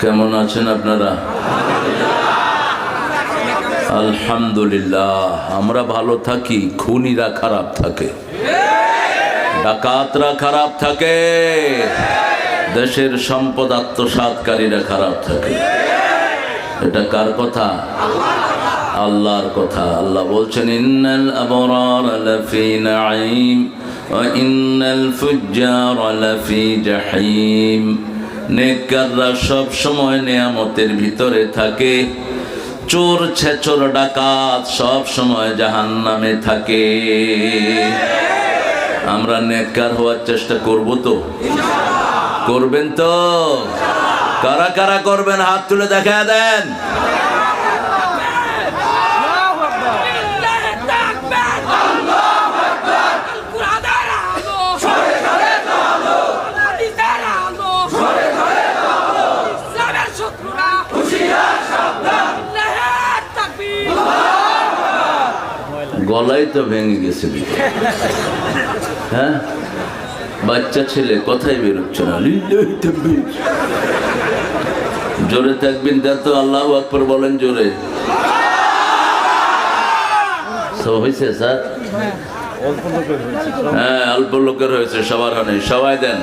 কেমন আছেন আপনারা? আলহামদুলিল্লাহ, আমরা ভালো থাকি, খুনিরা খারাপ থাকে। ডাকাতরা খারাপ থাকে। দেশের সম্পদ আত্মসাতকারীরা খারাপ থাকে। এটা কার কথা? আল্লাহর কথা। আল্লাহ বলছেন, ইন্নাল আবরার লাফি নাঈম ওয়া ইন্নাল ফুজ্জার লাফি জাহিম। নেককাররা সব সময় নিয়ামতের ভিতরে থাকে। চোর, ছেচর, ডাকাত সব সময় জাহান নামে থাকে। আমরা নেককার হওয়ার চেষ্টা করব তো? করবেন তো? কারা কারা করবেন? হাত তুলে দেখা দেন। গলাই তো ভেঙে গেছে হ্যাঁ? বাচ্চা ছেলে কথাই বেরোচ্ছে না। জোরে থাকবেন দেন তো আল্লাহ আকবর বলেন জোরে। সব হয়েছে স্যার? হ্যাঁ। অল্প লোকের হয়েছে সবার হনে সবাই দেন।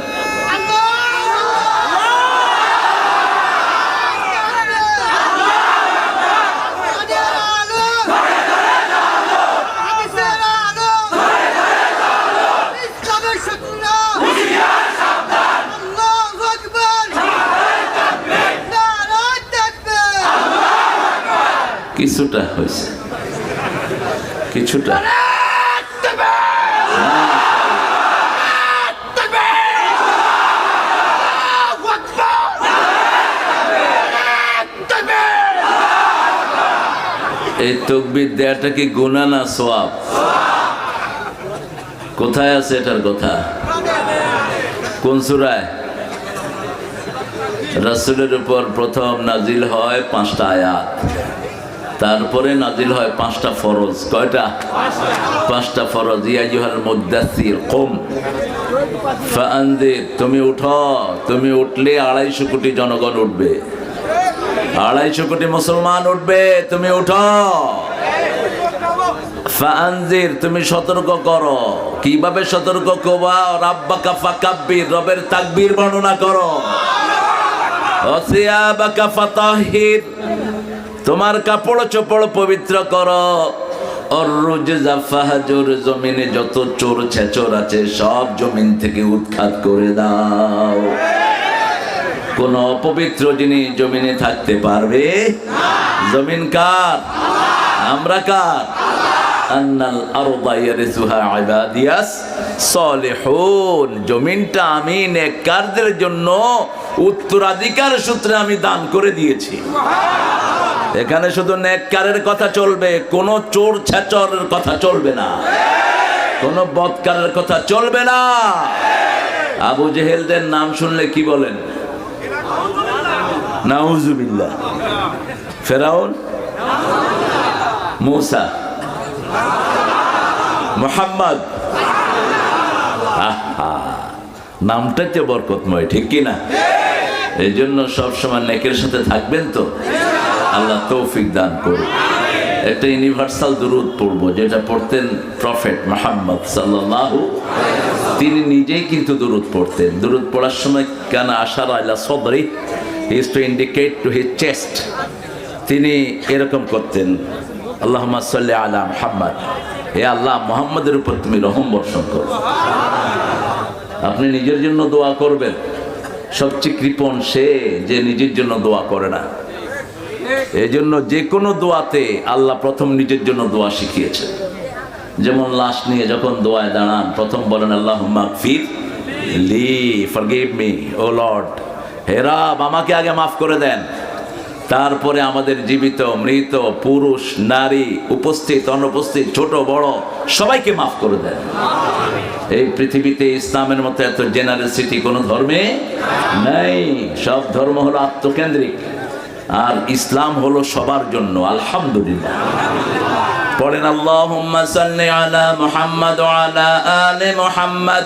কিছুটা হয়েছে। কিছুটা। এই তকবির দেয়াটা কি গুণা না সোয়াব? কোথায় আছে এটার কথা? কোন সুরায়? রাসূলের উপর প্রথম নাজিল হয় পাঁচটা আয়াত। তারপরে নাজিল হয় পাঁচটা ফরজ। কয়টা? পাঁচটা ফরজ। ইয়াজুহাল মুদাসির কম। তুমি উঠো। তুমি উঠলে আড়াইশো কোটি জনগণ উঠবে। আড়াইশো কোটি মুসলমান উঠবে, তুমি উঠো। তুমি সতর্ক করো। কীভাবে সতর্ক করবা? রাব্বাকা ফাকাব্বির, রবের তাকবীর বর্ণনা করো। অসিয়াবাকা ফাতাহির। তোমার কাপড় চোপড় পবিত্র করো। জমিনে যত চোর ছেচর আছে, সব জমিন থেকে উৎখাত করে দাও। কোন অপবিত্র জিনিস জমিনে থাকতে পারবে? জমিন কার? আমরা কার? আন্নাল আরদা ইয়ারিসুহা ইবাদিয়াস সলিহুন। জমিনটা আমি নেককারদের জন্য উত্তরাধিকার সূত্রে আমি দান করে দিয়েছি। এখানে শুধু নেককারের কথা চলবে, কোন চোর ছেচরের কথা চলবে না। কোন বৎকারের কথা চলবে না। আবু জেহেলদের নাম শুনলে কি বলেন? নাউজুবিল্লাহ। ফেরাউন? মুসা? মোহাম্মদ? নামটা তো বরকতময়, ঠিক কি না এই জন্য সবসময় নেকের সাথে থাকবেন তো? আল্লাহ তৌফিক দান করুন একটা ইউনিভার্সাল দুরুদ পড়ব, যেটা পড়তেন প্রফেট মোহাম্মদ সাল্লাল্লাহু তিনি নিজেই কিন্তু দুরুদ পড়তেন। দুরুদ পড়ার সময়, কেন আশার Allah সদরি is to indicate to his chest তিনি এরকম করতেন আল্লাহ সাল্লি আলা মোহাম্মদ। হে আল্লাহ, মোহাম্মদের উপর তুমি রহম বর্ষণ করো। আপনি নিজের জন্য দোয়া করবেন। সবচেয়ে কৃপণ সে যে নিজের জন্য দোয়া করে না। এই জন্য যে কোনো দোয়াতে আল্লাহ প্রথম নিজের জন্য দোয়া শিখিয়েছে যেমন লাশ নিয়ে যখন দোয়ায় দাঁড়ান, প্রথম বলেন আল্লাহ ফির লি, ফরগিভ মি, ও লর্ড। হেরাব আমাকে আগে মাফ করে দেন। তারপরে আমাদের জীবিত, মৃত, পুরুষ, নারী, উপস্থিত, অনুপস্থিত, ছোট, বড়, সবাইকে মাফ করে দেন। এই পৃথিবীতে ইসলামের মতো এত জেনারেসিটি কোনো ধর্মে নেই। সব ধর্ম হলো আত্মকেন্দ্রিক। আর ইসলাম হলো সবার জন্য আলহামদুলিল্লাহ পড়েন আল্লাহুম্মা সাল্লি আলা মুহাম্মাদ ওয়া আলা আলি মুহাম্মাদ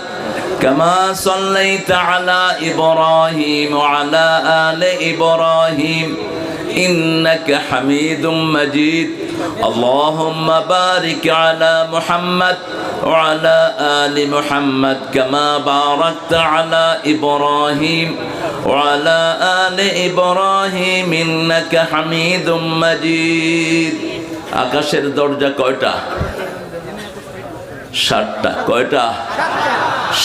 كما صليت على إبراهيم وعلى آل إبراهيم إنك حميد مجيد اللهم بارك على محمد وعلى آل محمد كما باركت على إبراهيم وعلى آل إبراهيم إنك حميد مجيد আকাশের দরজা কয়টা ষাটটা কয়টা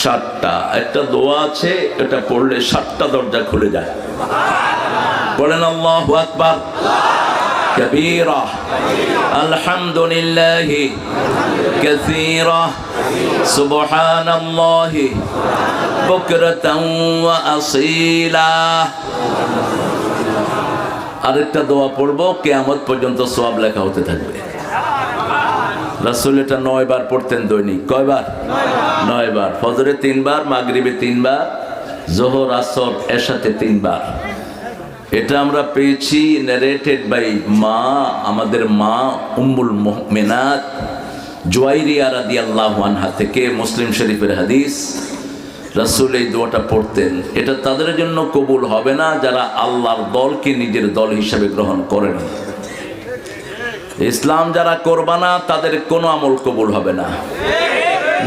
ষাটটা একটা দোয়া আছে এটা পড়লে ষাটটা দরজা খুলে যায় পড়েন আল্লাহু আকবার كبيرة الحمد لله كثيرة سبحان الله بكرة وأصيلا আরেকটা দোয়া পড়বো কেয়ামত পর্যন্ত সওয়াব লেখা হতে থাকবে রাসূল এটা নয় বার পড়তেন দৈনিক কয়বার নয় বার ফজরে তিনবার মাগরিবে তিনবার জোহর আসর এসাতে তিনবার এটা আমরা পেয়েছি নারেটেড বাই মা, আমাদের মা উম্মুল মেনাত জোয়াইরিয়া রাদি আল্লাহ আনহা থেকে মুসলিম শরীফের হাদিস। রাসুল এই দোয়াটা পড়তেন। এটা তাদের জন্য কবুল হবে না যারা আল্লাহর দলকে নিজের দল হিসাবে গ্রহণ করেন ইসলাম যারা করবা না, তাদের কোনো আমল কবুল হবে না।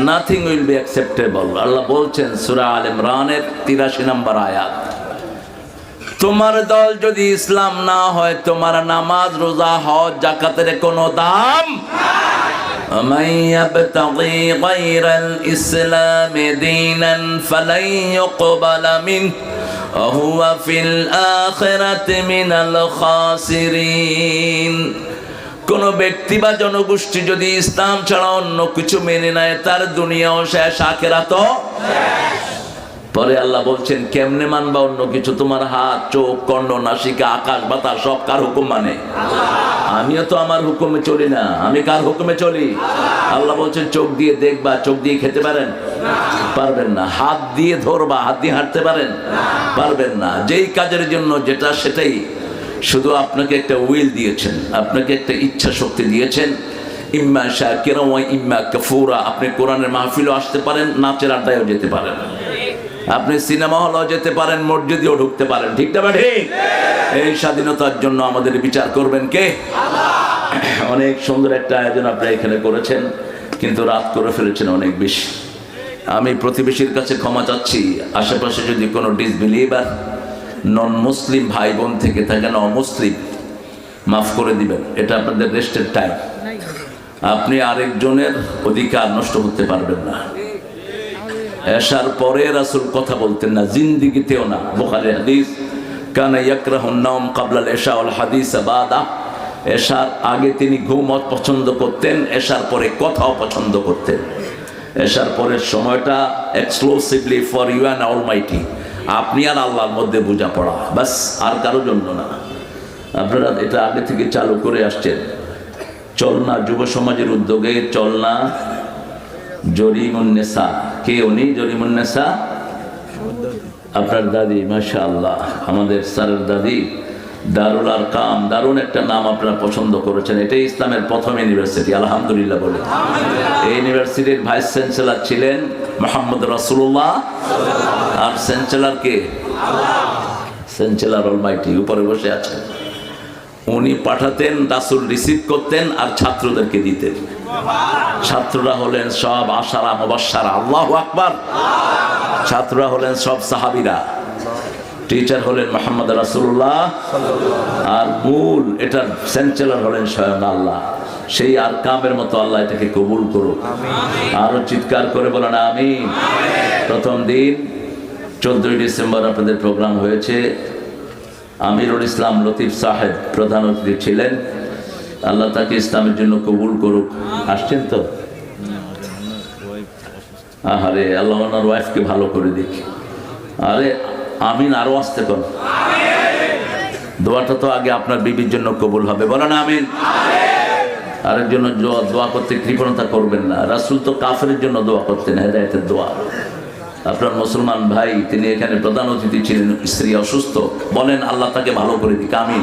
Nothing will be acceptable Allah বলছেন, সুরা আল ইমরানের তিরাশি নম্বর আয়াত। তোমার দল যদি ইসলাম না হয় তোমার নামাজ রোজা হজ জাকাতের কোনো দাম ومن يبتغي غير الإسلام دينا فلن يقبل منه وهو في الآخرة من الخاسرين কোন ব্যক্তি বা জনগোষ্ঠী যদি ইসলাম ছাড়া অন্য কিছু মেনে নেয় তার দুনিয়াও শেষ আখেরাত পরে আল্লাহ বলছেন, কেমনে মানবা অন্য কিছু? তোমার হাত, চোখ, কর্ণ, নাসিকা, আকাশ, বাতাস, সব কার হুকুম মানে? আমিও তো আমার হুকুমে চলি না। আমি কার হুকুমে চলি? আল্লাহ বলছেন, চোখ দিয়ে দেখবা, চোখ দিয়ে খেতে পারেন? পারবেন না। হাত দিয়ে ধরবা, হাত দিয়ে হাঁটতে পারেন? পারবেন না। যেই কাজের জন্য যেটা, সেটাই। শুধু আপনাকে একটা উইল দিয়েছেন, আপনাকে একটা ইচ্ছা শক্তি দিয়েছেন। ইম্মা শাকিরা ওয়া ইম্মা কাফুরা। আপনি কোরআনের মাহফিলও আসতে পারেন, নাচের আড্ডায়ও যেতে পারেন। আপনি সিনেমা হলও যেতে পারেন মসজিদেও ঢুকতে পারেন। ঠিক না ঠিক। এই স্বাধীনতার জন্য আমাদের বিচার করবেন কে? অনেক সুন্দর একটা আয়োজন আপনি এখানে করেছেন কিন্তু রাত করে ফেলেছেন অনেক বেশি। আমি প্রতিবেশীর কাছে ক্ষমা চাচ্ছি। আশেপাশে যদি কোনো ডিসবিলিভার নন মুসলিম ভাই বোন থেকে থাকেন অমুসলিম মাফ করে দিবেন। এটা আপনাদের রেস্টের টাইম আপনি আরেকজনের অধিকার নষ্ট করতে পারবেন না। এশার পরে রাসুল কথা বলতেন না, জিন্দিগিতেও না। বোখারে হাদিস, কানা ইয়াকরাহুন নাম কাবলাল এশা আল হাদিস বাদা। এশার আগে তিনি ঘুম পছন্দ করতেন এশার পরে কথাও পছন্দ করতেন। এশার পরের সময়টা exclusively for you and almighty আপনি আর আল্লাহর মধ্যে বোঝাপড়া, বাস আর কারও জন্য না। আপনারা এটা আগে থেকে চালু করে আসছেন। চলনা যুব সমাজের উদ্যোগে চলনা জরিমুন্নেসা। কে উনি? জরিমুন্নেসা? আপনার দাদি মাশা আল্লাহ আমাদের স্যারের দাদি। দারুল আর কাম একটা নাম আপনারা পছন্দ করেছেন। এটাই ইসলামের প্রথম ইউনিভার্সিটি, আলহামদুলিল্লাহ বলে। এই ইউনিভার্সিটির ভাইস চ্যান্সেলর ছিলেন মোহাম্মদ রাসুল্লাহ আর চ্যান্সেলর কে? চ্যান্সেলর অলমাইটি, উপরে বসে আছেন। উনি পাঠাতেন, রাসুল রিসিভ করতেন আর ছাত্রদেরকে দিতেন। ছাত্ররা হলেন সব আশারা মুবাসারা আল্লাহ আকবার। ছাত্ররা হলেন সব সাহাবিরা। টিচার হলেন মোহাম্মদ রাসুল্লাহ আর মূল, এটার চ্যান্সেলর হলেন স্বয়ং আল্লাহ। সেই আর কামের মতো আল্লাহ এটাকে কবুল করুক। আরও চিৎকার করে বলেন আমি প্রথম দিন, চোদ্দই ডিসেম্বর আপনাদের প্রোগ্রাম হয়েছে। আমিরুল ইসলাম লতিফ সাহেব প্রধান অতিথি ছিলেন। আল্লাহ তাকে ইসলামের জন্য কবুল করুক। আসছেন তো? আহারে, আল্লাহ ওনার ওয়াইফকে ভালো করে দেখি আরে, আমিন আরও আসতে কর দোয়াটা তো আগে আপনার বিবির জন্য কবুল হবে। বলেন আমিন। আরেক জন্য দোয়া দোয়া করতে কৃপণতা করবেন না। রাসুল তো কাফের জন্য দোয়া করতেন, হেদায়তের দোয়া। আপনার মুসলমান ভাই তিনি এখানে প্রধান অতিথি ছিলেন স্ত্রী অসুস্থ। বলেন আল্লাহ তাকে ভালো করে দিক আমিন।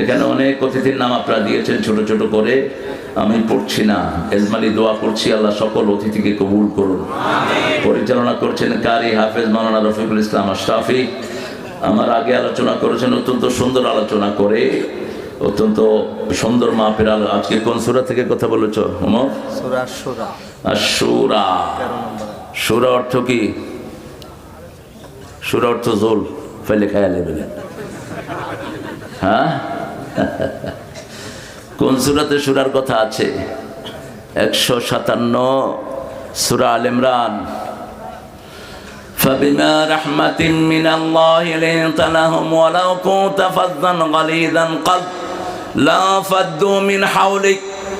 এখানে অনেক অতিথির নাম আপনারা দিয়েছেন ছোট ছোট করে। আমি পড়ছি না এজমালি দোয়া করছি আল্লাহ সকল অতিথিকে কবুল করুন। পরিচালনা করছেন কারি হাফেজ মাওলানা রফিকুল ইসলাম আশরাফি। আমার আগে আলোচনা করেছেন অত্যন্ত সুন্দর আলোচনা করে। অত্যন্ত সুন্দর মাপের আলো আজকে কোন সুরা থেকে কথা বলেছ সুরা সুরা সুরা তেরো নম্বর সুরা অর্থ কি সুরা অর্থ জোল ফেলে খেয়ালে বেলে হ্যাঁ কোন সুরাতে সুরার কথা আছে একশো সাতান্ন সুরা আল ইমরান فبما رحمة من الله لنت لهم ولو كنت فظا غليظ القلب لا فدوا من حولك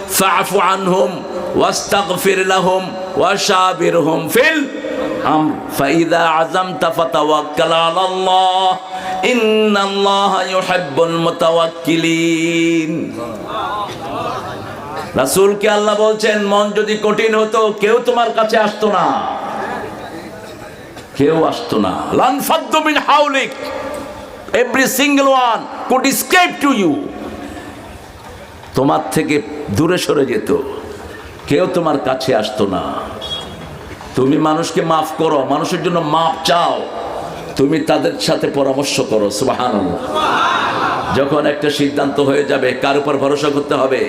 فاعف عنهم واستغفر لهم وشابرهم في الأمر فإذا عزمت فتوكل على الله إن الله يحب المتوكلين রাসূলকে আল্লাহ বলছেন মন যদি কঠিন হতো কেউ তোমার কাছে আসতো না কেউ আসতো না লান ফাদ্দু মিন হাউলিক every single one could escape to you তোমার থেকে দূরে সরে যেত কেউ তোমার কাছে আসতো না। তুমি মানুষকে মাফ করো, মানুষের জন্য মাফ চাও। তুমি তাদের সাথে পরামর্শ করো সুবাহান যখন একটা সিদ্ধান্ত হয়ে যাবে, কার উপর ভরসা করতে হবে?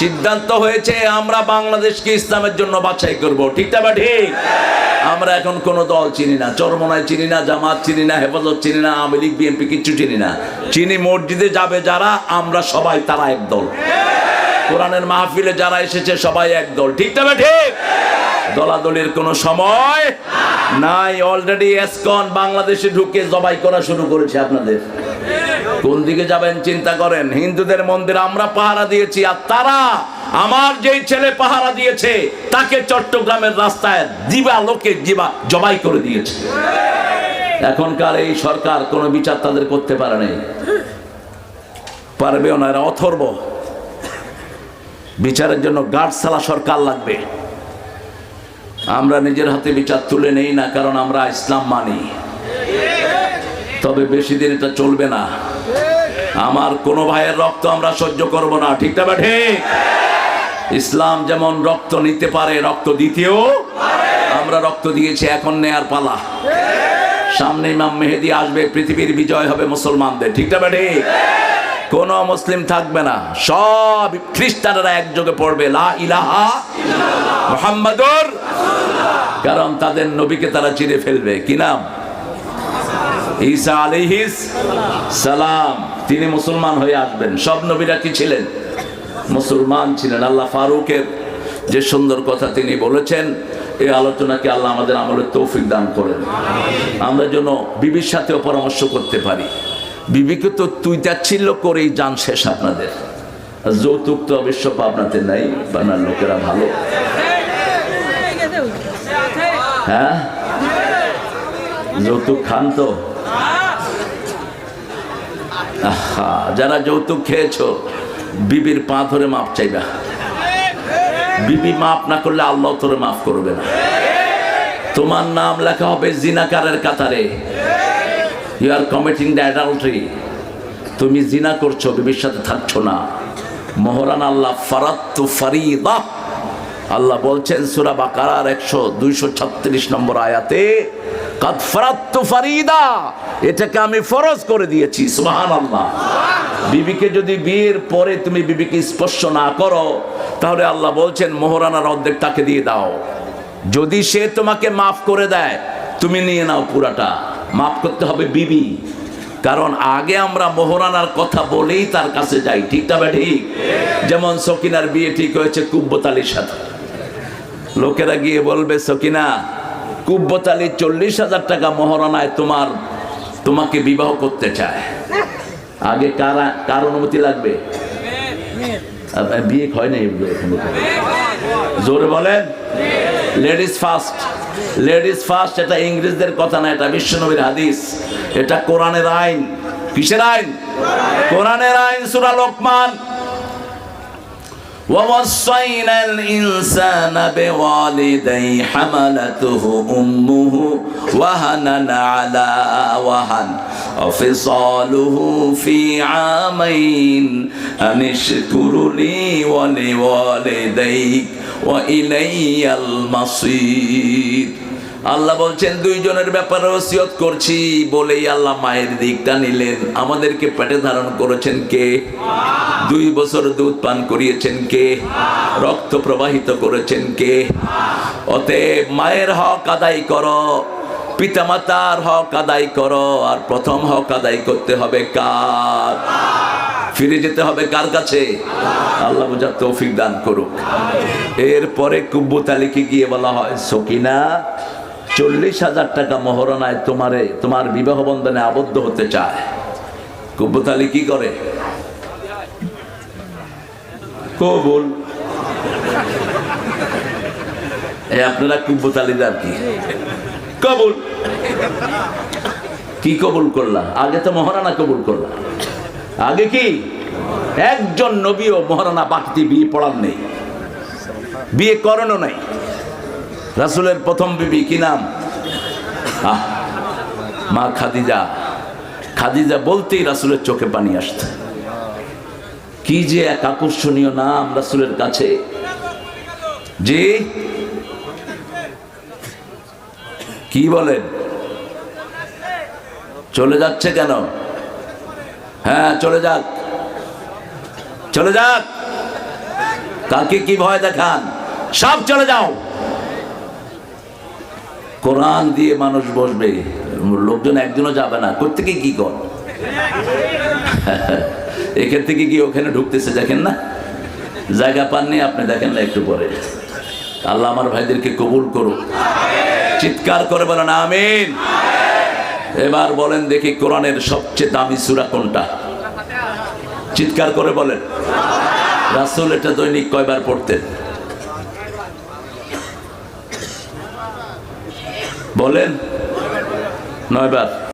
সিদ্ধান্ত হয়েছে, আমরা বাংলাদেশকে ইসলামের জন্য বাছাই করব। ঠিক না বা ঠিক? আমরা এখন কোনো দল চিনি না, চরমনায় চিনি না, জামাত চিনি না, হেফাজত চিনি না, আওয়ামী লীগ, বিএনপি কিচ্ছু চিনি না। চিনি মসজিদে যাবে যারা, আমরা সবাই তারা এক দল। কোরআনের মাহফিলে যারা এসেছে, সবাই এক দল। ঠিক তবে ঠিক দলাদলির কোনো সময় নাই। অলরেডি এসকন বাংলাদেশে ঢুকে জবাই করা শুরু করেছে আপনাদের। কোন দিকে যাবেন চিন্তা করেন? হিন্দুদের মন্দির আমরা পাহারা দিয়েছি, আর তারা আমার যেই ছেলে পাহারা দিয়েছে, তাকে চট্টগ্রামের রাস্তায় দিবা, লোকে দিবা, জবাই করে দিয়েছে। এখনকার এই সরকার কোনো বিচার তাদের করতে পারে নাই। পারবেও না, এরা অথর্ব। বিচারের জন্য গার্ডসালা সরকার লাগবে। আমরা নিজের হাতে বিচার তুলে নেই না, কারণ আমরা ইসলাম মানি। তবে বেশি দিন এটা চলবে না। আমার কোনো ভাইয়ের রক্ত আমরা সহ্য করব না, ঠিক না ইসলাম যেমন রক্ত নিতে পারে, রক্ত দিতেও আমরা রক্ত দিয়েছি, এখন নেয়ার পালা। সামনে ইমাম মেহেদি আসবে, পৃথিবীর বিজয় হবে মুসলমানদের, ঠিক না কোন মুসলিম থাকবে না। সব খ্রিস্টানরা একযোগে পড়বে, লা ইলাহা মুহাম্মাদুর কারণ তাদের নবীকে তারা চিরে ফেলবে। কি নাম? ঈসা আলাইহিস সালাম। তিনি মুসলমান হয়ে আসবেন। সব নবীরা কি ছিলেন? মুসলমান ছিলেন। আল্লাহ ফারুকের যে সুন্দর কথা তিনি বলেছেন এই আলোচনাকে আল্লাহ আমাদের আমলের তৌফিক দান করেন। আমরা যেন বিবির সাথেও পরামর্শ করতে পারি। বিবিকে, তো তুই যাচ্ছিল করেই যান শেষ আপনাদের। যৌতুক তো অবশ্য আপনাদের নাই আপনার লোকেরা ভালো। হ্যাঁ? যৌতুক খান তো? যারা যৌতুক খেয়েছো, বিবির পা ধরে মাপ চাইবা। বিবি মাফ না করলে আল্লাহ তোরে মাফ করবে না। তোমার নাম লেখা হবে জিনাকারের কাতারে। You are committing the adultery তুমি জিনা করছ, বিবির সাথে থাকছো না। মোহরান আল্লাহ ফারাত্তু ফারিদা। আল্লাহ বলছেন, সুরা বাকারার একশো দুইশো ছত্রিশ নম্বর আয়াতে, কাদ ফারাত্তু ফারিদা। এটাকে আমি ফরজ করে দিয়েছি সুবহান আল্লাহ বিবিকে যদি বিয়ের পরে তুমি বিবিকে স্পর্শ না করো, তাহলে আল্লাহ বলছেন, মোহরানার অর্ধেক তাকে দিয়ে দাও। যদি সে তোমাকে মাফ করে দেয়, তুমি নিয়ে নাও পুরাটা। মাফ করতে হবে বিবি। কারণ আগে আমরা মোহরানার কথা বলেই তার কাছে যাই, ঠিক তবে ঠিক? যেমন সকিনার বিয়ে ঠিক হয়েছে কুব্বতালির সাথে। লোকেরা গিয়ে বলবে, সকিনা, কুব্বতালি চল্লিশ হাজার টাকা মহারণায় তোমার, তোমাকে বিবাহ করতে চায়। আগে কারা, কার অনুমতি লাগবে? বিয়ে হয় না এগুলো জোরে বলেন, লেডিস ফার্স্ট। লেডিস ফার্স্ট এটা ইংরেজদের কথা না, এটা বিশ্বনবীর হাদিস। এটা কোরআনের আইন। কিসের আইন? কোরআনের আইন, সুরা লোকমান। ووصينا الإنسان بوالديه حملته أمه وهنا على وهن. وفصاله في عامين أن اشكر لي ولوالديك وإلي المصير. আল্লাহ বলছেন, দুইজনের ব্যাপারে ওসিয়ত করছি। বলেই আল্লাহ মায়ের দিকটা নিলেন। আমাদেরকে পেটে ধারণ করেছেন কে? দুই বছর দুধ পান করিয়েছেন কে? রক্ত প্রবাহিত করেছেন কে? অতএব মায়ের হক আদায় করো, পিতামাতার হক আদায় করো, আর প্রথম হক আদায় করতে হবে কার? ফিরে যেতে হবে কার কাছে? আল্লাহ বোঝার তৌফিক দান করুক। এরপরে কুব্বুত আলীকে গিয়ে বলা হয়, সকিনা চল্লিশ হাজার টাকা মহরণায় তোমারে, তোমার বিবাহ বন্ধনে আবদ্ধ হতে চায়। কুব্বুত কি করে? কবুল। আপনারা কুব্বুত আলীদার কি? কবুল। কি কবুল করলা? আগে তো মহারানা কবুল করলা। আগে কি? একজন নবীও মহারানা বাকিতে বিয়ে পড়ান নেই। বিয়ে করানো নাই। রাসুলের প্রথম বিবি, কি নাম? মা খাদিজা। খাদিজা বলতেই রাসুলের চোখে পানি আসত কি যে এক আকর্ষণীয় নাম রাসুলের কাছে। জি? কি বলেন? চলে যাচ্ছে কেন? হ্যাঁ চলে যাক। চলে যাক। কাকে কি ভয় দেখান? সব চলে যাও। কোরআন দিয়ে মানুষ বসবে, লোকজন একজনও যাবে না কোথেকে কি কর? এখান থেকে গিয়ে ওখানে ঢুকতেছে, দেখেন না? জায়গা পাননি, আপনি দেখেন না, একটু পরে। আল্লাহ আমার ভাইদেরকে কবুল করুক। চিৎকার করে বলেন, আমিন। এবার বলেন দেখি কোরআনের সবচেয়ে দামি সুরা কোনটা? চিৎকার করে বলেন। রাসুল এটা দৈনিক কয়বার পড়তেন? বলেন। নয়বার